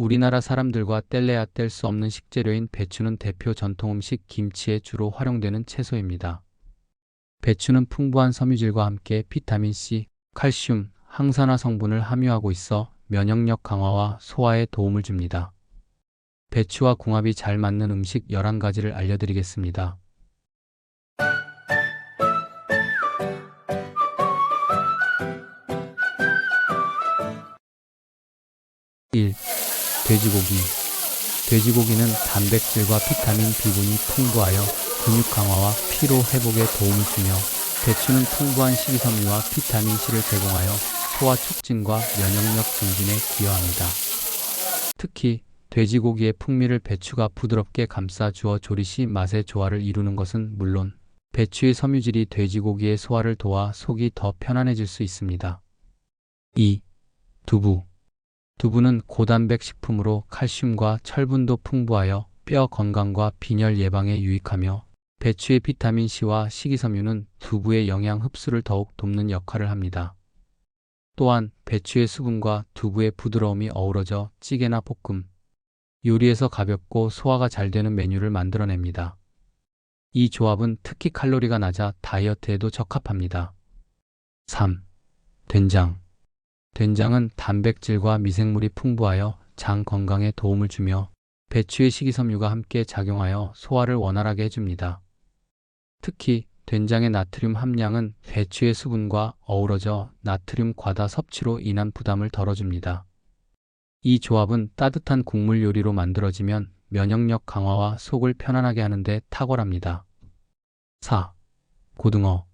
우리나라 사람들과 뗄래야 뗄 수 없는 식재료인 배추는 대표 전통 음식 김치에 주로 활용되는 채소입니다. 배추는 풍부한 섬유질과 함께 비타민C, 칼슘, 항산화 성분을 함유하고 있어 면역력 강화와 소화에 도움을 줍니다. 배추와 궁합이 잘 맞는 음식 11가지를 알려드리겠습니다. 1. 돼지고기. 돼지고기는 단백질과 비타민 B군이 풍부하여 근육 강화와 피로 회복에 도움을 주며 배추는 풍부한 식이섬유와 비타민 C를 제공하여 소화 촉진과 면역력 증진에 기여합니다. 특히 돼지고기의 풍미를 배추가 부드럽게 감싸 주어 조리 시 맛의 조화를 이루는 것은 물론 배추의 섬유질이 돼지고기의 소화를 도와 속이 더 편안해질 수 있습니다. 2. 두부. 두부는 고단백 식품으로 칼슘과 철분도 풍부하여 뼈 건강과 빈혈 예방에 유익하며 배추의 비타민 C와 식이섬유는 두부의 영양 흡수를 더욱 돕는 역할을 합니다. 또한 배추의 수분과 두부의 부드러움이 어우러져 찌개나 볶음, 요리에서 가볍고 소화가 잘 되는 메뉴를 만들어냅니다. 이 조합은 특히 칼로리가 낮아 다이어트에도 적합합니다. 3. 된장. 된장은 단백질과 미생물이 풍부하여 장 건강에 도움을 주며 배추의 식이섬유가 함께 작용하여 소화를 원활하게 해줍니다. 특히 된장의 나트륨 함량은 배추의 수분과 어우러져 나트륨 과다 섭취로 인한 부담을 덜어줍니다. 이 조합은 따뜻한 국물 요리로 만들어지면 면역력 강화와 속을 편안하게 하는데 탁월합니다. 4. 고등어.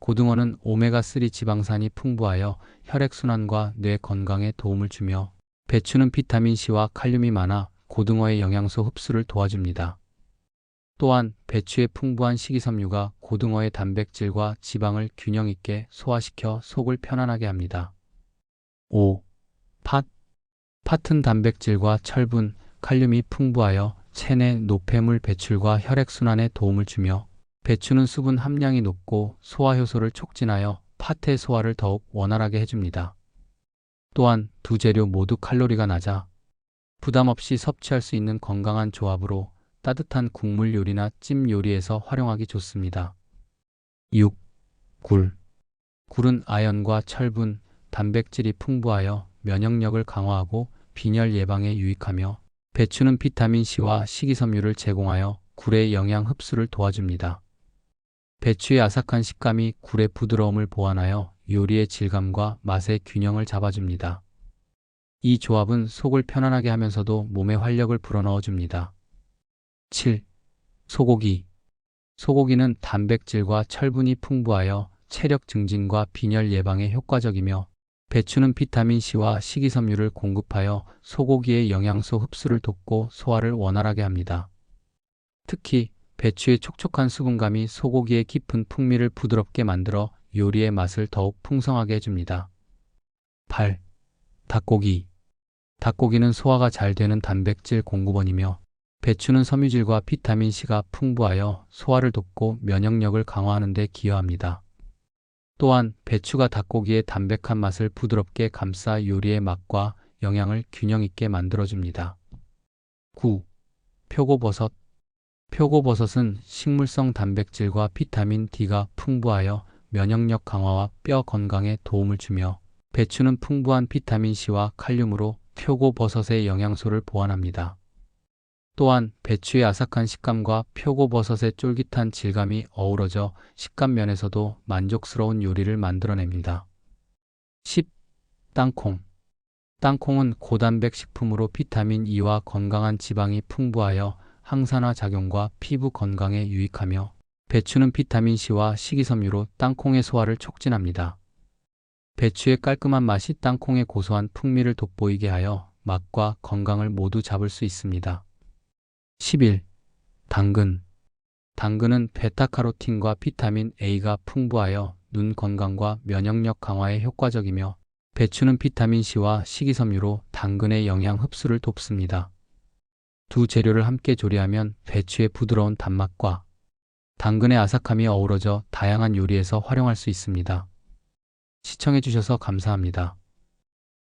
고등어는 오메가3 지방산이 풍부하여 혈액순환과 뇌 건강에 도움을 주며 배추는 비타민C와 칼륨이 많아 고등어의 영양소 흡수를 도와줍니다. 또한 배추의 풍부한 식이섬유가 고등어의 단백질과 지방을 균형 있게 소화시켜 속을 편안하게 합니다. 5. 팥. 팥은 단백질과 철분, 칼륨이 풍부하여 체내 노폐물 배출과 혈액순환에 도움을 주며 배추는 수분 함량이 높고 소화 효소를 촉진하여 팥의 소화를 더욱 원활하게 해줍니다. 또한 두 재료 모두 칼로리가 낮아 부담 없이 섭취할 수 있는 건강한 조합으로 따뜻한 국물 요리나 찜 요리에서 활용하기 좋습니다. 6. 굴. 굴은 아연과 철분, 단백질이 풍부하여 면역력을 강화하고 빈혈 예방에 유익하며 배추는 비타민C와 식이섬유를 제공하여 굴의 영양 흡수를 도와줍니다. 배추의 아삭한 식감이 굴의 부드러움을 보완하여 요리의 질감과 맛의 균형을 잡아줍니다. 이 조합은 속을 편안하게 하면서도 몸에 활력을 불어넣어 줍니다. 7. 소고기. 소고기는 단백질과 철분이 풍부하여 체력 증진과 빈혈 예방에 효과적이며 배추는 비타민C와 식이섬유를 공급하여 소고기의 영양소 흡수를 돕고 소화를 원활하게 합니다. 특히 배추의 촉촉한 수분감이 소고기의 깊은 풍미를 부드럽게 만들어 요리의 맛을 더욱 풍성하게 해줍니다. 8. 닭고기. 닭고기는 소화가 잘 되는 단백질 공급원이며 배추는 섬유질과 비타민C가 풍부하여 소화를 돕고 면역력을 강화하는 데 기여합니다. 또한 배추가 닭고기의 담백한 맛을 부드럽게 감싸 요리의 맛과 영양을 균형 있게 만들어줍니다. 9. 표고버섯. 표고버섯은 식물성 단백질과 비타민 D가 풍부하여 면역력 강화와 뼈 건강에 도움을 주며 배추는 풍부한 비타민 C와 칼륨으로 표고버섯의 영양소를 보완합니다. 또한 배추의 아삭한 식감과 표고버섯의 쫄깃한 질감이 어우러져 식감 면에서도 만족스러운 요리를 만들어냅니다. 10. 땅콩. 땅콩은 고단백 식품으로 비타민 E와 건강한 지방이 풍부하여 항산화 작용과 피부 건강에 유익하며 배추는 비타민C와 식이섬유로 땅콩의 소화를 촉진합니다. 배추의 깔끔한 맛이 땅콩의 고소한 풍미를 돋보이게 하여 맛과 건강을 모두 잡을 수 있습니다. 11. 당근. 당근은 베타카로틴과 비타민 A가 풍부하여 눈 건강과 면역력 강화에 효과적이며 배추는 비타민C와 식이섬유로 당근의 영양 흡수를 돕습니다. 두 재료를 함께 조리하면 배추의 부드러운 단맛과 당근의 아삭함이 어우러져 다양한 요리에서 활용할 수 있습니다. 시청해주셔서 감사합니다.